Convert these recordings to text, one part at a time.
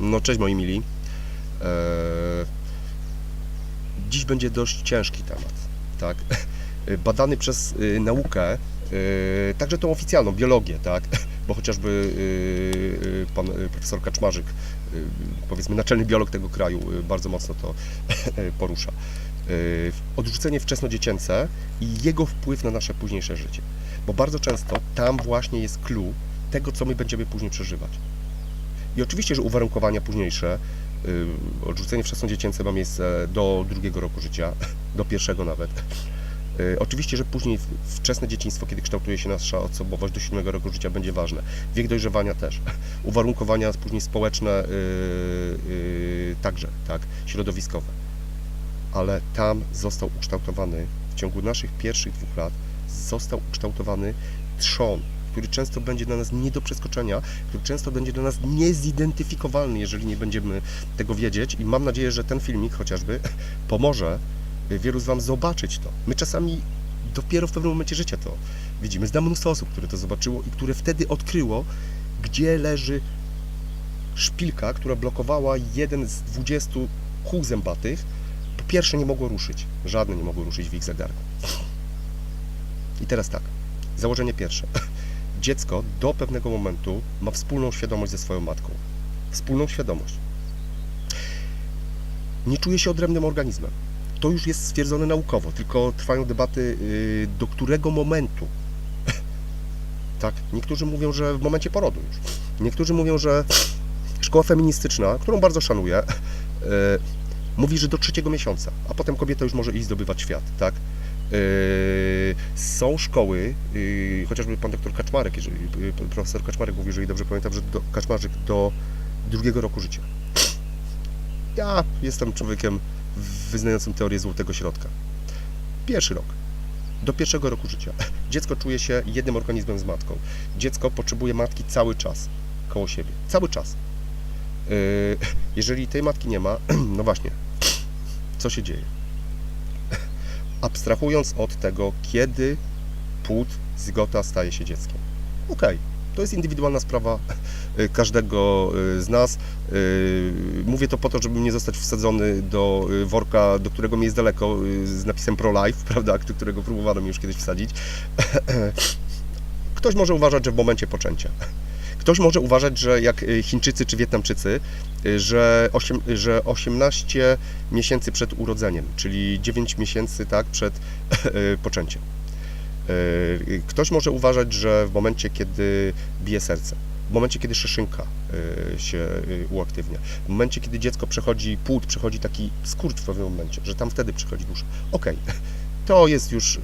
No cześć moi mili. Eee, dziś będzie dość ciężki temat, tak? Badany przez y, naukę, y, także tą oficjalną, biologię, tak? Bo chociażby y, pan profesor Kaczmarzyk, powiedzmy naczelny biolog tego kraju, bardzo mocno to porusza. Odrzucenie wczesnodziecięce i jego wpływ na nasze późniejsze życie. Bo bardzo często tam właśnie jest clue tego, co my będziemy później przeżywać. I oczywiście, że uwarunkowania późniejsze, odrzucenie wczesnodziecięce ma miejsce do drugiego roku życia, do pierwszego nawet. Yy, oczywiście, że później w- wczesne dzieciństwo, kiedy kształtuje się nasza osobowość do siódmego roku życia będzie ważne. Wiek dojrzewania też. Uwarunkowania później społeczne yy, yy, także, tak, środowiskowe. Ale tam został ukształtowany w ciągu naszych pierwszych dwóch lat został ukształtowany trzon, który często będzie dla nas nie do przeskoczenia, który często będzie dla nas niezidentyfikowalny, jeżeli nie będziemy tego wiedzieć. I mam nadzieję, że ten filmik chociażby pomoże wielu z Wam zobaczyć to. My czasami dopiero w pewnym momencie życia to widzimy. Znam mnóstwo osób, które to zobaczyło i które wtedy odkryło, gdzie leży szpilka, która blokowała jeden z 20 kół zębatych. Po pierwsze nie mogło ruszyć, żadne nie mogło ruszyć w ich zegarku. I teraz tak, założenie pierwsze. Dziecko do pewnego momentu ma wspólną świadomość ze swoją matką. Wspólną świadomość. Nie czuje się odrębnym organizmem. To już jest stwierdzone naukowo, tylko trwają debaty, yy, do którego momentu. Tak, niektórzy mówią, że w momencie porodu już. Niektórzy mówią, że szkoła feministyczna, którą bardzo szanuję, yy, mówi, że do trzeciego miesiąca, a potem kobieta już może iść zdobywać świat, tak? Yy, Są szkoły, yy, chociażby pan doktor Kaczmarek, jeżeli, yy, profesor Kaczmarek mówił, jeżeli dobrze pamiętam, że do, Kaczmarzyk do drugiego roku życia. Ja jestem człowiekiem wyznającym teorię złotego środka. Pierwszy rok. Do pierwszego roku życia. Dziecko czuje się jednym organizmem z matką. Dziecko potrzebuje matki cały czas koło siebie. Cały czas. Jeżeli tej matki nie ma, no właśnie, co się dzieje? Abstrahując od tego, kiedy płód zygota staje się dzieckiem. Okej, to jest indywidualna sprawa y, każdego y, z nas. Y, Mówię to po to, żeby nie zostać wsadzony do worka, do którego mi jest daleko, z napisem pro-life, prawda, którego próbowano mi już kiedyś wsadzić. Ktoś może uważać, że w momencie poczęcia. Ktoś może uważać, że jak y, Chińczycy czy Wietnamczycy, y, że, 8, że 18 miesięcy przed urodzeniem, czyli 9 miesięcy tak, przed y, poczęciem. Ktoś może uważać, że w momencie, kiedy bije serce, w momencie, kiedy szyszynka się uaktywnia, w momencie, kiedy dziecko przechodzi, płód przechodzi taki skurcz w pewnym momencie, że tam wtedy przychodzi dusza. Okej, to jest już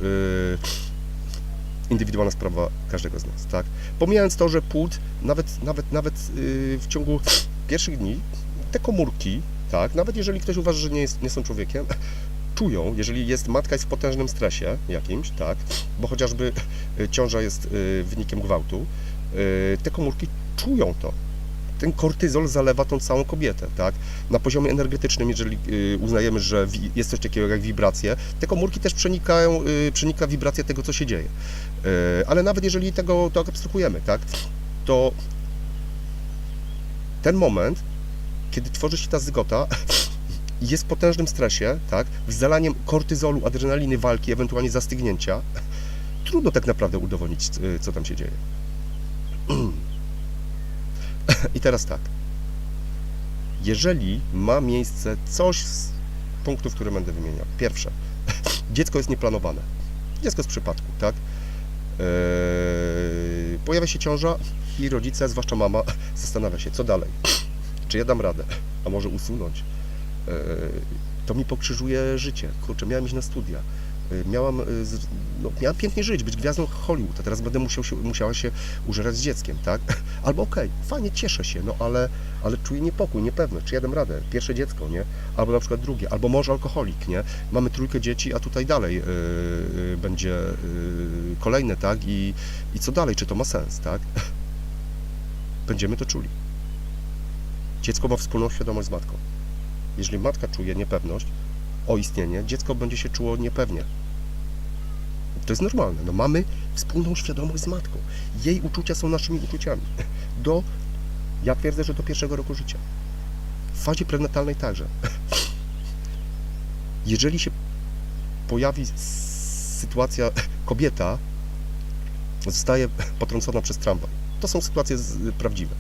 indywidualna sprawa każdego z nas, tak? Pomijając to, że płód nawet, nawet, nawet y, w ciągu pierwszych dni te komórki, tak, nawet jeżeli ktoś uważa, że nie, jest, nie są człowiekiem, czują, jeżeli jest matka jest w potężnym stresie jakimś, tak, bo chociażby ciąża jest y, wynikiem gwałtu, y, te komórki czują to. Ten kortyzol zalewa tą całą kobietę, tak? Na poziomie energetycznym, jeżeli y, uznajemy, że jest coś takiego jak wibracje, te komórki też przenikają, y, przenika wibracja tego, co się dzieje. Y, Ale nawet jeżeli tego to abstrahujemy, tak? To ten moment, kiedy tworzy się ta zygota, jest w potężnym stresie, tak? W zalaniem kortyzolu, adrenaliny, walki, ewentualnie zastygnięcia, trudno tak naprawdę udowodnić, co tam się dzieje. I teraz tak. Jeżeli ma miejsce coś z punktów, które będę wymieniał. Pierwsze, dziecko jest nieplanowane. Dziecko z przypadku, tak? Eee, pojawia się ciąża i rodzice, zwłaszcza mama, zastanawia się, co dalej. Czy ja dam radę? A może usunąć? Eee, to mi pokrzyżuje życie. Kurczę, miałem iść na studia. Eee, Miałam, z- no, miałam pięknie żyć, być gwiazdą Hollywood, a teraz będę musiał się, musiała się użerać z dzieckiem, tak? Albo okej, fajnie, cieszę się, no ale, ale czuję niepokój, niepewność, czy ja radę. Pierwsze dziecko, nie? Albo na przykład drugie, albo mąż alkoholik, nie? Mamy trójkę dzieci, a tutaj dalej yy, będzie yy, kolejne, tak? I, I co dalej, czy to ma sens, tak? Będziemy to czuli. Dziecko ma wspólną świadomość z matką. Jeżeli matka czuje niepewność o istnienie, dziecko będzie się czuło niepewnie. To jest normalne. No mamy wspólną świadomość z matką. Jej uczucia są naszymi uczuciami. Do, ja twierdzę, że do pierwszego roku życia. W fazie prenatalnej także. Jeżeli się pojawi sytuacja, kobieta zostaje potrącona przez tramwaj. To są sytuacje prawdziwe,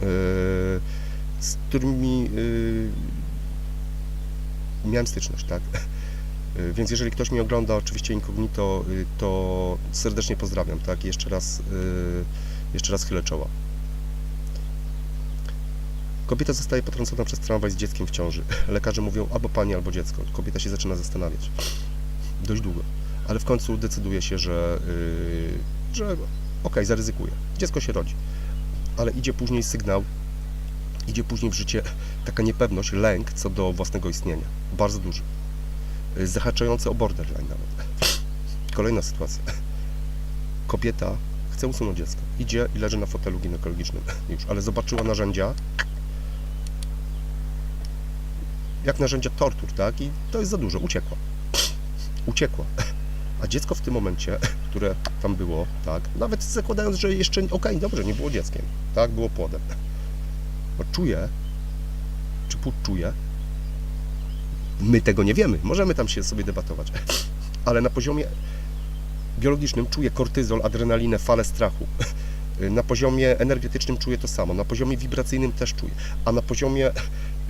Yy, z którymi yy, miałem styczność, tak? Yy, Więc jeżeli ktoś mnie ogląda, oczywiście incognito, yy, to serdecznie pozdrawiam, tak? Jeszcze raz, yy, jeszcze raz chylę czoła. Kobieta zostaje potrącona przez tramwaj z dzieckiem w ciąży. Lekarze mówią albo pani, albo dziecko. Kobieta się zaczyna zastanawiać. Dość długo. Ale w końcu decyduje się, że, że okej, zaryzykuje. Dziecko się rodzi. Ale idzie później sygnał, idzie później w życie taka niepewność, lęk co do własnego istnienia. Bardzo duży. Yy, Zahaczający o borderline nawet. Kolejna sytuacja. Kobieta chce usunąć dziecko. Idzie i leży na fotelu ginekologicznym już, ale zobaczyła narzędzia, jak narzędzia tortur, tak? I to jest za dużo. Uciekła. Uciekła. A dziecko w tym momencie, które tam było, tak? Nawet zakładając, że jeszcze, okej, dobrze, nie było dzieckiem, tak? Było płodem. Czuje, czy czuje, my tego nie wiemy. Możemy tam się sobie debatować. Ale na poziomie biologicznym czuje kortyzol, adrenalinę, falę strachu. Na poziomie energetycznym czuje to samo, na poziomie wibracyjnym też czuje, a na poziomie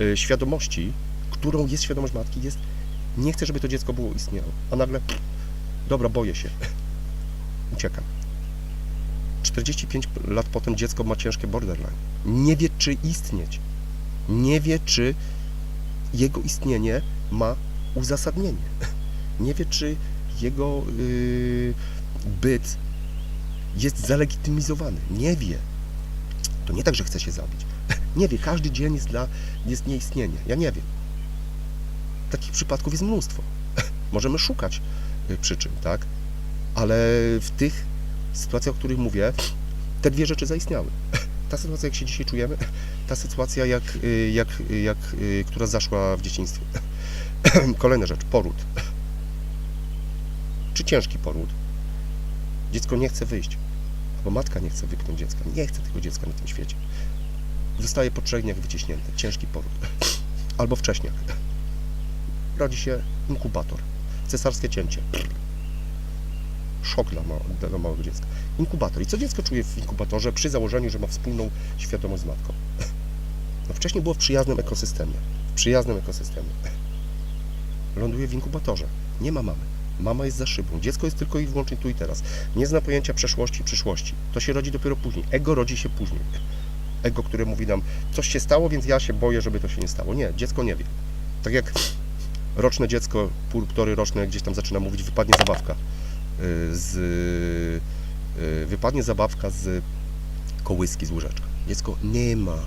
y, świadomości, którą jest świadomość matki, jest nie chcę, żeby to dziecko było istniało, a nagle dobra, boję się, uciekam. 45 lat potem dziecko ma ciężkie borderline. Nie wie, czy istnieć. Nie wie, czy jego istnienie ma uzasadnienie. Nie wie, czy jego yy, byt jest zalegitymizowany. Nie wie. To nie tak, że chce się zabić. Nie wie. Każdy dzień jest dla jest nieistnienie. Ja nie wiem. Takich przypadków jest mnóstwo. Możemy szukać y, przyczyn, tak? Ale w tych sytuacjach, o których mówię, te dwie rzeczy zaistniały. Ta sytuacja, jak się dzisiaj czujemy, ta sytuacja, jak, y, jak, jak, y, która zaszła w dzieciństwie. Kolejna rzecz, poród. Czy ciężki poród? Dziecko nie chce wyjść, albo matka nie chce wypchnąć dziecka, nie chce tego dziecka na tym świecie. Zostaje po trzech dniach wyciśnięte, ciężki poród. Albo wcześniak. Rodzi się inkubator, cesarskie cięcie. Szok dla, ma- dla małego dziecka. Inkubator. I co dziecko czuje w inkubatorze przy założeniu, że ma wspólną świadomość z matką? No wcześniej było w przyjaznym ekosystemie. W przyjaznym ekosystemie. Ląduje w inkubatorze. Nie ma mamy. Mama jest za szybą. Dziecko jest tylko i wyłącznie tu i teraz. Nie zna pojęcia przeszłości i przyszłości. To się rodzi dopiero później. Ego rodzi się później. Ego, które mówi nam, coś się stało, więc ja się boję, żeby to się nie stało. Nie, dziecko nie wie. Tak jak roczne dziecko, półtory roczne, gdzieś tam zaczyna mówić, wypadnie zabawka y, z... y, Wypadnie zabawka z kołyski, z łóżeczka. Dziecko nie ma.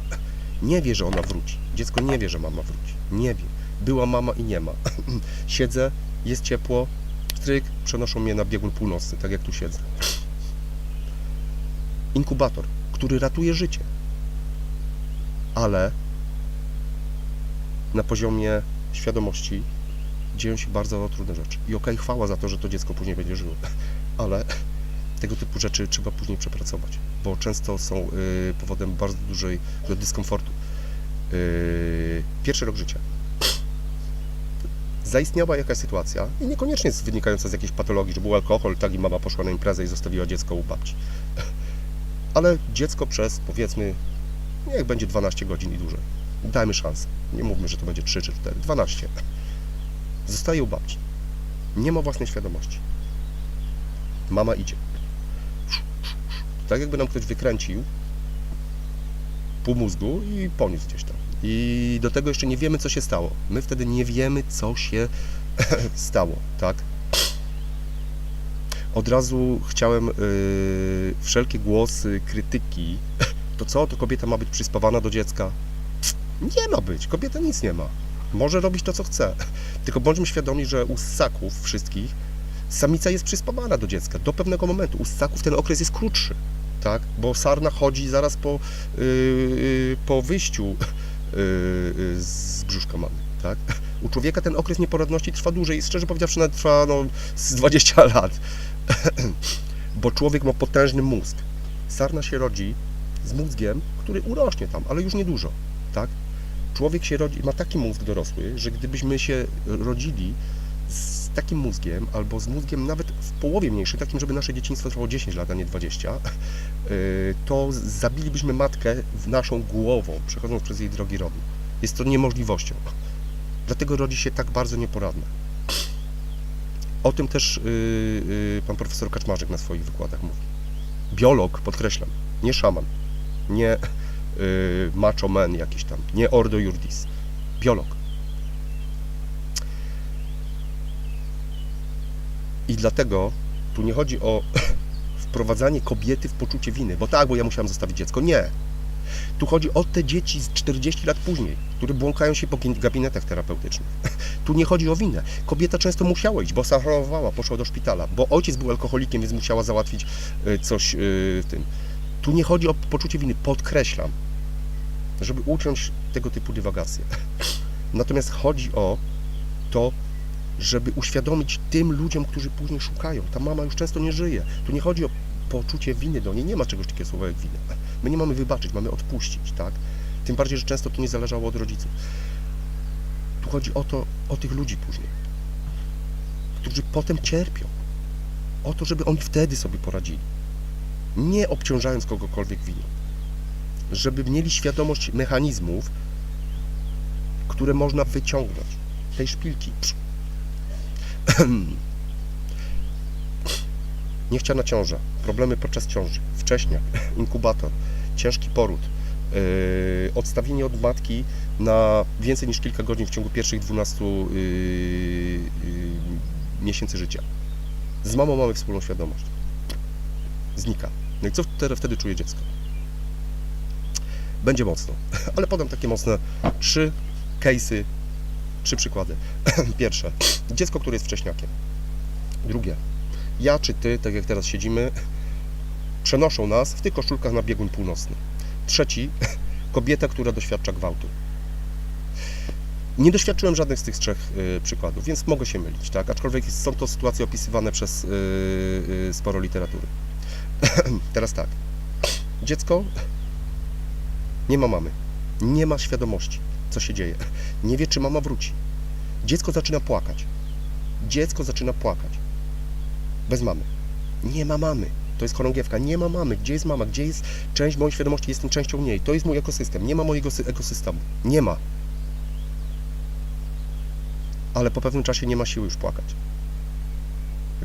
Nie wie, że ona wróci. Dziecko nie wie, że mama wróci. Nie wie. Była mama i nie ma. Siedzę, jest ciepło, stryk, przenoszą mnie na biegun północny, tak jak tu siedzę. Inkubator, który ratuje życie. Ale na poziomie świadomości dzieją się bardzo trudne rzeczy. I okej, chwała za to, że to dziecko później będzie żyło. Ale tego typu rzeczy trzeba później przepracować, bo często są y, powodem bardzo dużej dyskomfortu. Y, pierwszy rok życia zaistniała jakaś sytuacja i niekoniecznie jest wynikająca z jakiejś patologii, że był alkohol, tak i mama poszła na imprezę i zostawiła dziecko u babci. Ale dziecko przez powiedzmy, niech będzie 12 godzin i dłużej. Dajmy szansę. Nie mówmy, że to będzie 3 czy 4, 12. Zostaje u babci. Nie ma własnej świadomości. Mama idzie. Tak jakby nam ktoś wykręcił pół mózgu i poniósł gdzieś tam. I do tego jeszcze nie wiemy, co się stało. My wtedy nie wiemy, co się stało, tak? Od razu chciałem yy, wszelkie głosy, krytyki. To co, to kobieta ma być przyspawana do dziecka? Nie ma być, kobieta nic nie ma. Może robić to, co chce. Tylko bądźmy świadomi, że u ssaków wszystkich samica jest przyspawana do dziecka do pewnego momentu. U ssaków ten okres jest krótszy, tak? Bo sarna chodzi zaraz po, yy, po wyjściu yy, z brzuszka mamy, tak? U człowieka ten okres nieporadności trwa dłużej, szczerze powiedziawszy nawet trwa no, z 20 lat, bo człowiek ma potężny mózg. Sarna się rodzi z mózgiem, który urośnie tam, ale już niedużo, tak? człowiek się rodzi, ma taki mózg dorosły, że gdybyśmy się rodzili takim mózgiem, albo z mózgiem nawet w połowie mniejszym, takim, żeby nasze dzieciństwo trwało 10 lat, a nie 20, y, to zabilibyśmy matkę w naszą głową, przechodząc przez jej drogi rodu. Jest to niemożliwością. Dlatego rodzi się tak bardzo nieporadne. O tym też y, y, pan profesor Kaczmarzyk na swoich wykładach mówi. Biolog, podkreślam, nie szaman, nie macho man jakiś tam, nie ordo iuris. Biolog. I dlatego tu nie chodzi o wprowadzanie kobiety w poczucie winy, bo tak, bo ja musiałam zostawić dziecko. Nie. Tu chodzi o te dzieci z 40 lat później, które błąkają się po gabinetach terapeutycznych. Tu nie chodzi o winę. Kobieta często musiała iść, bo zachorowała, poszła do szpitala, bo ojciec był alkoholikiem, więc musiała załatwić y, coś y, w tym. Tu nie chodzi o poczucie winy, podkreślam, żeby uciąć tego typu dywagacje. Natomiast chodzi o to, żeby uświadomić tym ludziom, którzy później szukają. Ta mama już często nie żyje. Tu nie chodzi o poczucie winy do niej. Nie ma czegoś takiego słowa jak wina. My nie mamy wybaczyć, mamy odpuścić, tak? Tym bardziej, że często to nie zależało od rodziców. Tu chodzi o to, o tych ludzi później, którzy potem cierpią. O to, żeby oni wtedy sobie poradzili. Nie obciążając kogokolwiek winą. Żeby mieli świadomość mechanizmów, które można wyciągnąć. Tej szpilki. Niechciana ciąża, problemy podczas ciąży, wcześniak, inkubator, ciężki poród, yy, odstawienie od matki na więcej niż kilka godzin w ciągu pierwszych 12 yy, yy, miesięcy życia. Z mamą mamy wspólną świadomość. Znika. No i co wtedy, czuje dziecko? Będzie mocno, ale podam takie mocne trzy case'y, trzy przykłady. Pierwsze, dziecko, które jest wcześniakiem. Drugie, ja czy ty, tak jak teraz siedzimy, przenoszą nas w tych koszulkach na biegun północny. Trzeci, kobieta, która doświadcza gwałtu. Nie doświadczyłem żadnych z tych trzech y, przykładów, więc mogę się mylić, tak? Aczkolwiek są to sytuacje opisywane przez y, y, sporo literatury. Teraz tak. Dziecko nie ma mamy. Nie ma świadomości, co się dzieje. Nie wie, czy mama wróci. Dziecko zaczyna płakać. Dziecko zaczyna płakać. Bez mamy. Nie ma mamy. To jest chorągiewka. Nie ma mamy. Gdzie jest mama? Gdzie jest część mojej świadomości? Jestem częścią niej. To jest mój ekosystem. Nie ma mojego sy- ekosystemu. Nie ma. Ale po pewnym czasie nie ma siły już płakać.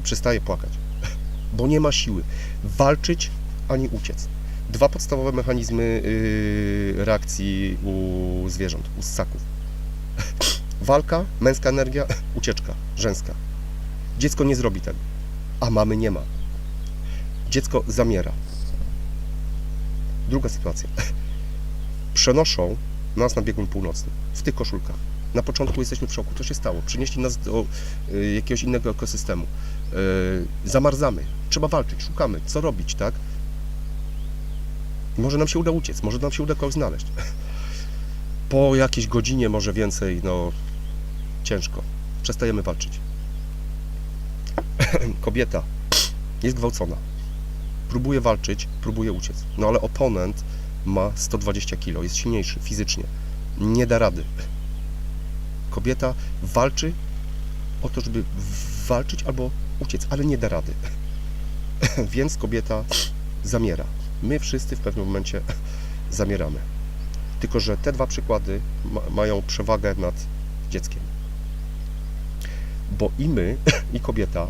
Przestaje płakać. Bo nie ma siły. Walczyć ani uciec. Dwa podstawowe mechanizmy yy, reakcji u zwierząt, u ssaków. Walka, męska energia, ucieczka, żeńska. Dziecko nie zrobi tego, a mamy nie ma. Dziecko zamiera. Druga sytuacja. Przenoszą nas na biegun północny w tych koszulkach. Na początku jesteśmy w szoku. Co się stało? Przynieśli nas do y, jakiegoś innego ekosystemu. Y, zamarzamy. Trzeba walczyć, szukamy. Co robić, tak? Może nam się uda uciec, może nam się uda kogoś znaleźć. Po jakiejś godzinie, może więcej, no ciężko. Przestajemy walczyć. Kobieta jest gwałcona. Próbuje walczyć, próbuje uciec. No ale oponent ma 120 kg, jest silniejszy fizycznie. Nie da rady. Kobieta walczy o to, żeby walczyć albo uciec, ale nie da rady. Więc kobieta zamiera. My wszyscy w pewnym momencie zamieramy. Tylko, że te dwa przykłady ma, mają przewagę nad dzieckiem. Bo i my, i kobieta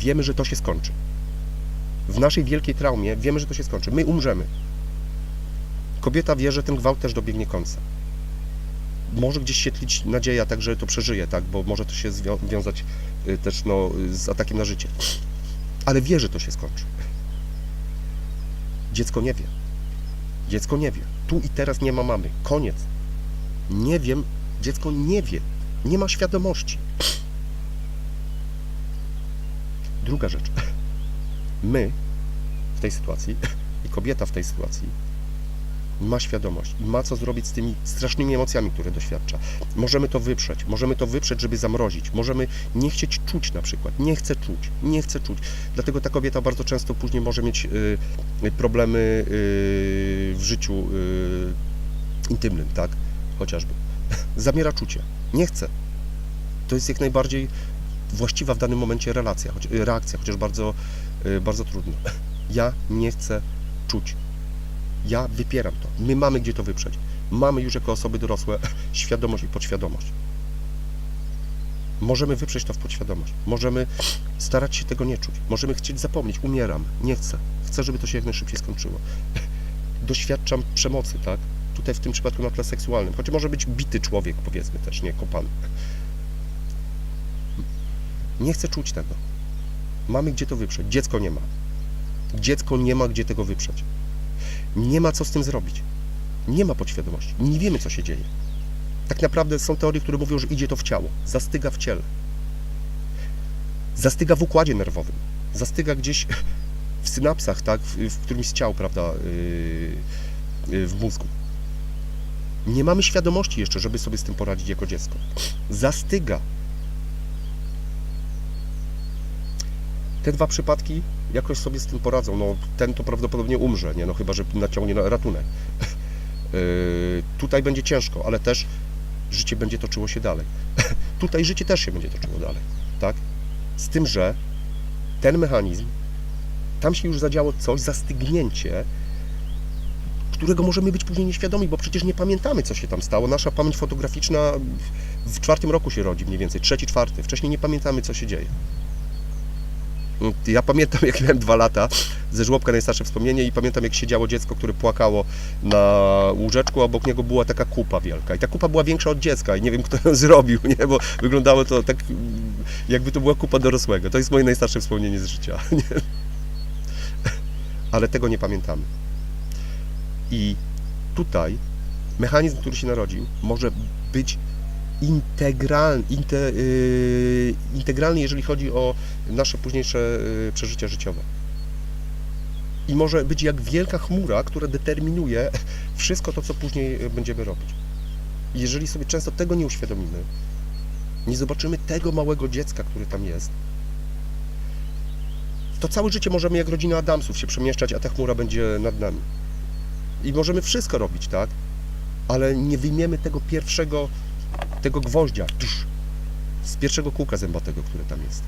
wiemy, że to się skończy. W naszej wielkiej traumie wiemy, że to się skończy. My umrzemy. Kobieta wie, że ten gwałt też dobiegnie końca. Może gdzieś się tlić nadzieja, tak, że to przeżyje, tak, bo może to się wiązać y, też no, z atakiem na życie. Ale wie, że to się skończy. Dziecko nie wie. Dziecko nie wie. Tu i teraz nie ma mamy. Koniec. Nie wiem. Dziecko nie wie. Nie ma świadomości. Druga rzecz. My w tej sytuacji i kobieta w tej sytuacji ma świadomość i ma co zrobić z tymi strasznymi emocjami, które doświadcza. Możemy to wyprzeć, możemy to wyprzeć, żeby zamrozić, możemy nie chcieć czuć na przykład, nie chcę czuć, nie chcę czuć. Dlatego ta kobieta bardzo często później może mieć y, problemy y, w życiu y, intymnym, tak? chociażby. Zamiera czucie. Nie chce. To jest jak najbardziej właściwa w danym momencie relacja, choć, reakcja, chociaż bardzo, y, bardzo trudno. Ja nie chcę czuć. Ja wypieram to. My mamy gdzie to wyprzeć. Mamy już jako osoby dorosłe świadomość i podświadomość. Możemy wyprzeć to w podświadomość. Możemy starać się tego nie czuć. Możemy chcieć zapomnieć. Umieram. Nie chcę. Chcę, żeby to się jak najszybciej skończyło. Doświadczam przemocy, tak? Tutaj w tym przypadku na tle seksualnym. Choć może być bity człowiek, powiedzmy też, nie kopany. Nie chcę czuć tego. Mamy gdzie to wyprzeć. Dziecko nie ma. Dziecko nie ma gdzie tego wyprzeć. Nie ma co z tym zrobić. Nie ma podświadomości. Nie wiemy, co się dzieje. Tak naprawdę są teorie, które mówią, że idzie to w ciało. Zastyga w ciele. Zastyga w układzie nerwowym. Zastyga gdzieś w synapsach, tak? W, w którymś z ciał, prawda? Yy, yy, w mózgu. Nie mamy świadomości jeszcze, żeby sobie z tym poradzić jako dziecko. Zastyga. Te dwa przypadki jakoś sobie z tym poradzą. No, ten to prawdopodobnie umrze, nie? No, chyba, że naciągnie na ratunek. Yy, tutaj będzie ciężko, ale też życie będzie toczyło się dalej. tutaj życie też się będzie toczyło dalej, tak? Z tym, że ten mechanizm, tam się już zadziało coś, zastygnięcie, którego możemy być później nieświadomi, bo przecież nie pamiętamy, co się tam stało. Nasza pamięć fotograficzna w czwartym roku się rodzi mniej więcej, trzeci, czwarty. Wcześniej nie pamiętamy, co się dzieje. Ja pamiętam, jak miałem dwa lata, ze żłobka najstarsze wspomnienie i pamiętam, jak siedziało dziecko, które płakało na łóżeczku, a obok niego była taka kupa wielka. I ta kupa była większa od dziecka i nie wiem, kto ją zrobił, nie? bo wyglądało to tak, jakby to była kupa dorosłego. To jest moje najstarsze wspomnienie z życia. Nie? Ale tego nie pamiętamy. I tutaj mechanizm, który się narodził, może być integralny, inte, yy, integralny, jeżeli chodzi o nasze późniejsze yy, przeżycia życiowe. I może być jak wielka chmura, która determinuje wszystko to, co później yy, będziemy robić. I jeżeli sobie często tego nie uświadomimy, nie zobaczymy tego małego dziecka, który tam jest, to całe życie możemy jak rodzina Adamsów się przemieszczać, a ta chmura będzie nad nami. I możemy wszystko robić, tak? Ale nie wyjmiemy tego pierwszego, tego gwoździa z pierwszego kółka zębatego, które tam jest.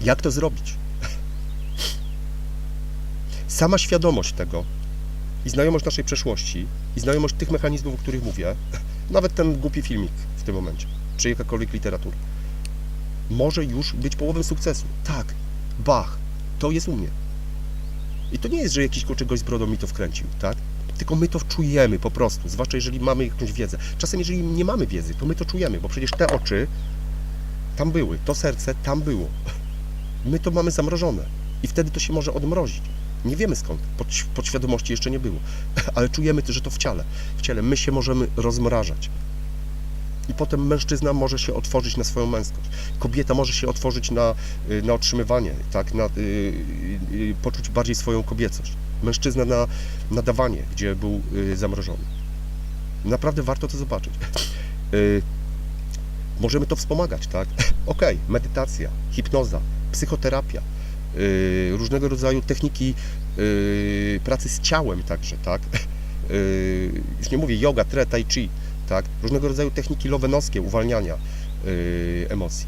Jak to zrobić? Sama świadomość tego i znajomość naszej przeszłości i znajomość tych mechanizmów, o których mówię, nawet ten głupi filmik w tym momencie, czy jakakolwiek literatura, może już być połową sukcesu. Tak, Bach, to jest u mnie. I to nie jest, że jakiś kurczę gość z brodą mi to wkręcił, tak? Tylko my to czujemy po prostu, zwłaszcza jeżeli mamy jakąś wiedzę. Czasem jeżeli nie mamy wiedzy, to my to czujemy, bo przecież te oczy tam były, to serce tam było. My to mamy zamrożone i wtedy to się może odmrozić. Nie wiemy skąd, pod, podświadomości jeszcze nie było, ale czujemy, że to w ciele. W ciele my się możemy rozmrażać. I potem mężczyzna może się otworzyć na swoją męskość. Kobieta może się otworzyć na, y, na otrzymywanie, tak, na, y, y, poczuć bardziej swoją kobiecość. Mężczyzna na, na dawanie, gdzie był y, zamrożony. Naprawdę warto to zobaczyć. Y, możemy to wspomagać, tak? Okej, medytacja, hipnoza, psychoterapia, y, różnego rodzaju techniki pracy z ciałem także, tak? Już nie mówię yoga, tre, tai chi, tak? Różnego rodzaju techniki lowenowskie, uwalniania emocji.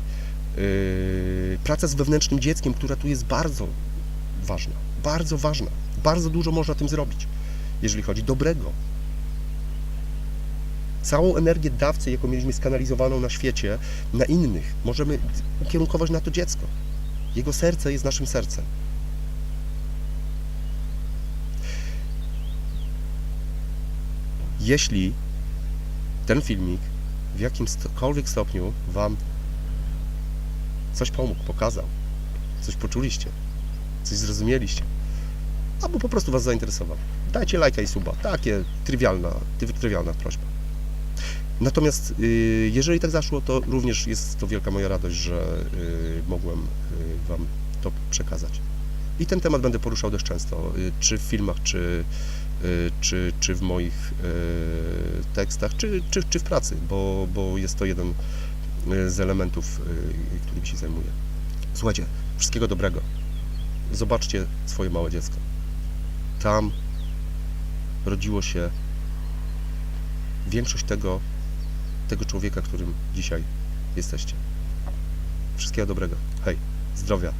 Praca z wewnętrznym dzieckiem, która tu jest bardzo ważna, bardzo ważna. Bardzo dużo można tym zrobić, jeżeli chodzi dobrego. Całą energię dawcy, jaką mieliśmy skanalizowaną na świecie, na innych, możemy ukierunkować na to dziecko. Jego serce jest naszym sercem. Jeśli ten filmik w jakimkolwiek stopniu Wam coś pomógł, pokazał, coś poczuliście, coś zrozumieliście, albo po prostu Was zainteresował, dajcie lajka i suba. Takie trywialna, try- trywialna prośba. Natomiast y, jeżeli tak zaszło, to również jest to wielka moja radość, że y, mogłem y, Wam to przekazać. I ten temat będę poruszał dość często, czy w filmach, czy, czy, czy w moich tekstach, czy, czy, czy w pracy, bo, bo jest to jeden z elementów, którymi się zajmuję. Słuchajcie, wszystkiego dobrego. Zobaczcie swoje małe dziecko. Tam rodziło się większość tego, tego człowieka, którym dzisiaj jesteście. Wszystkiego dobrego. Hej, zdrowia.